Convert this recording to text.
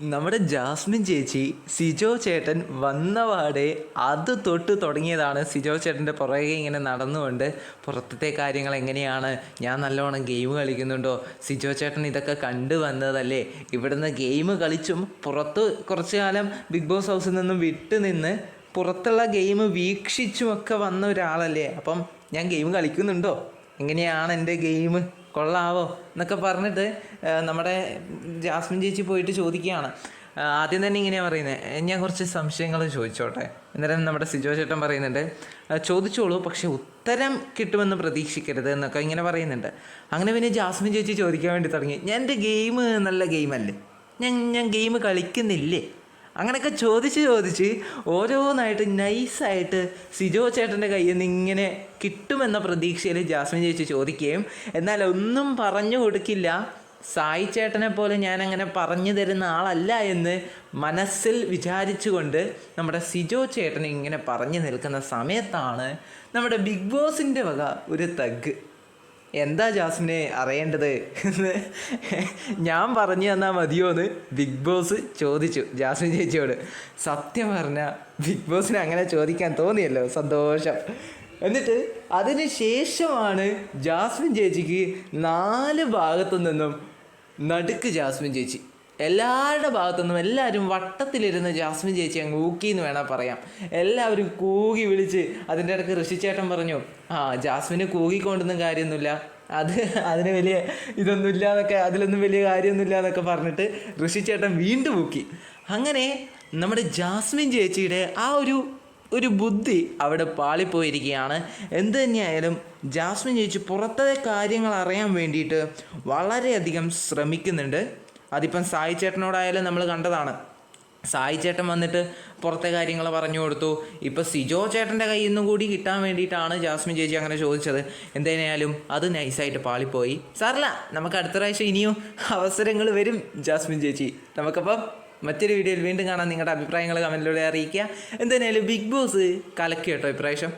നമ്മുടെ ജാസ്മിൻ ചേച്ചി സിജോ ചേട്ടൻ വന്നപാടെ അത് തൊട്ട് തുടങ്ങിയതാണ്. സിജോ ചേട്ടന്റെ പുറകെ ഇങ്ങനെ നടന്നുകൊണ്ട് പുറത്തത്തെ കാര്യങ്ങൾ എങ്ങനെയാണ്? ഞാൻ നല്ലോണം ഗെയിം കളിക്കുന്നുണ്ടോ? സിജോ ചേട്ടൻ ഇതൊക്കെ കണ്ടു വന്നതല്ലേ? ഇവിടുന്ന് ഗെയിം കളിച്ചും പുറത്ത് കുറച്ചു കാലം ബിഗ് ബോസ് ഹൗസിൽ നിന്നും വിട്ടു നിന്ന് പുറത്തുള്ള ഗെയിം വീക്ഷിച്ചുമൊക്കെ വന്ന ഒരാളല്ലേ? അപ്പം ഞാൻ ഗെയിം കളിക്കുന്നുണ്ടോ? എങ്ങനെയാണ് എന്റെ ഗെയിം കൊള്ളാവോ എന്നൊക്കെ പറഞ്ഞിട്ട് നമ്മുടെ ജാസ്മിൻ ചേച്ചി പോയിട്ട് ചോദിക്കുകയാണ്. ആദ്യം തന്നെ ഇങ്ങനെയാണ് പറയുന്നത് ഞാൻ കുറച്ച് സംശയങ്ങൾ ചോദിച്ചോട്ടെ. അന്നേരം നമ്മുടെ സിജോ ചേട്ടൻ പറയുന്നുണ്ട് ചോദിച്ചോളൂ പക്ഷെ ഉത്തരം കിട്ടുമെന്ന് പ്രതീക്ഷിക്കരുത് എന്നൊക്കെ ഇങ്ങനെ പറയുന്നുണ്ട്. അങ്ങനെ പിന്നെ ജാസ്മിൻ ചേച്ചി ചോദിക്കാൻ വേണ്ടി തുടങ്ങി ഞാൻ എന്റെ ഗെയിം നല്ല ഗെയിമല്ലേ? ഞാൻ ഞാൻ ഗെയിം കളിക്കുന്നില്ലേ? അങ്ങനെയൊക്കെ ചോദിച്ച് ചോദിച്ച് ഓരോന്നായിട്ട് നൈസായിട്ട് സിജോ ചേട്ടന്റെ കയ്യിൽ നിന്ന് ഇങ്ങനെ കിട്ടുമെന്ന പ്രതീക്ഷയിൽ ജാസ്മിൻ ചേച്ചി ചോദിക്കുകയും എന്നാൽ ഒന്നും പറഞ്ഞു കൊടുക്കില്ല. സായി ചേട്ടനെ പോലെ ഞാനങ്ങനെ പറഞ്ഞു തരുന്ന ആളല്ല എന്ന് മനസ്സിൽ വിചാരിച്ചുകൊണ്ട് നമ്മുടെ സിജോ ചേട്ടൻ ഇങ്ങനെ പറഞ്ഞു നിൽക്കുന്ന സമയത്താണ് നമ്മുടെ ബിഗ് ബോസിന്റെ വക ഒരു തഗ്. എന്താ ജാസ്മിനെ അറിയേണ്ടത്? ഞാൻ പറഞ്ഞു തന്നാൽ മതിയോ എന്ന് ബിഗ് ബോസ് ചോദിച്ചു ജാസ്മിൻ ചേച്ചിയോട്. സത്യം പറഞ്ഞാൽ ബിഗ് ബോസിന് അങ്ങനെ ചോദിക്കാൻ തോന്നിയല്ലോ സന്തോഷം. എന്നിട്ട് അതിന് ശേഷമാണ് ജാസ്മിൻ ചേച്ചിക്ക് നാല് ഭാഗത്തു നിന്നും നടുക്ക് ജാസ്മിൻ ചേച്ചി. എല്ലാവരുടെ ഭാഗത്തുനിന്നും എല്ലാവരും വട്ടത്തിലിരുന്ന് ജാസ്മിൻ ചേച്ചി അങ്ങ് ഊക്കി എന്ന് വേണം പറയാം. എല്ലാവരും കൂകി വിളിച്ച് അതിന്റെ ഇടയ്ക്ക് ഋഷിച്ചേട്ടൻ പറഞ്ഞു ആ ജാസ്മിന് കൂകിക്കൊണ്ടൊന്നും കാര്യമൊന്നുമില്ല. അത് അതിന് വലിയ ഇതൊന്നുമില്ല എന്നൊക്കെ അതിലൊന്നും വലിയ കാര്യമൊന്നുമില്ല എന്നൊക്കെ പറഞ്ഞിട്ട് ഋഷിച്ചേട്ടൻ വീണ്ടും ഊക്കി. അങ്ങനെ നമ്മുടെ ജാസ്മിൻ ചേച്ചിയുടെ ആ ഒരു ഒരു ബുദ്ധി അവിടെ പാളിപ്പോയിരിക്കുകയാണ്. എന്ത് തന്നെയായാലും ജാസ്മിൻ ചേച്ചി പുറത്തെ കാര്യങ്ങൾ അറിയാൻ വേണ്ടിയിട്ട് വളരെയധികം ശ്രമിക്കുന്നുണ്ട്. അതിപ്പം സായി ചേട്ടനോടായാലും നമ്മൾ കണ്ടതാണ്. സായി ചേട്ടൻ വന്നിട്ട് പുറത്തെ കാര്യങ്ങൾ പറഞ്ഞു കൊടുത്തു. ഇപ്പം സിജോ ചേട്ടന്റെ കയ്യിൽ നിന്നും കൂടി കിട്ടാൻ വേണ്ടിയിട്ടാണ് ജാസ്മിൻ ചേച്ചി അങ്ങനെ ചോദിച്ചത്. എന്തായാലും അത് നൈസായിട്ട് പാളിപ്പോയി. സാറല്ല നമുക്ക് അടുത്ത പ്രാവശ്യം ഇനിയും അവസരങ്ങൾ വരും ജാസ്മിൻ ചേച്ചി. നമുക്കപ്പം മറ്റൊരു വീഡിയോയിൽ വീണ്ടും കാണാൻ നിങ്ങളുടെ അഭിപ്രായങ്ങൾ കമന്റിലൂടെ അറിയിക്കുക. എന്തായാലും ബിഗ് ബോസ് കലക്കി കേട്ടോ ഇപ്രാവശ്യം?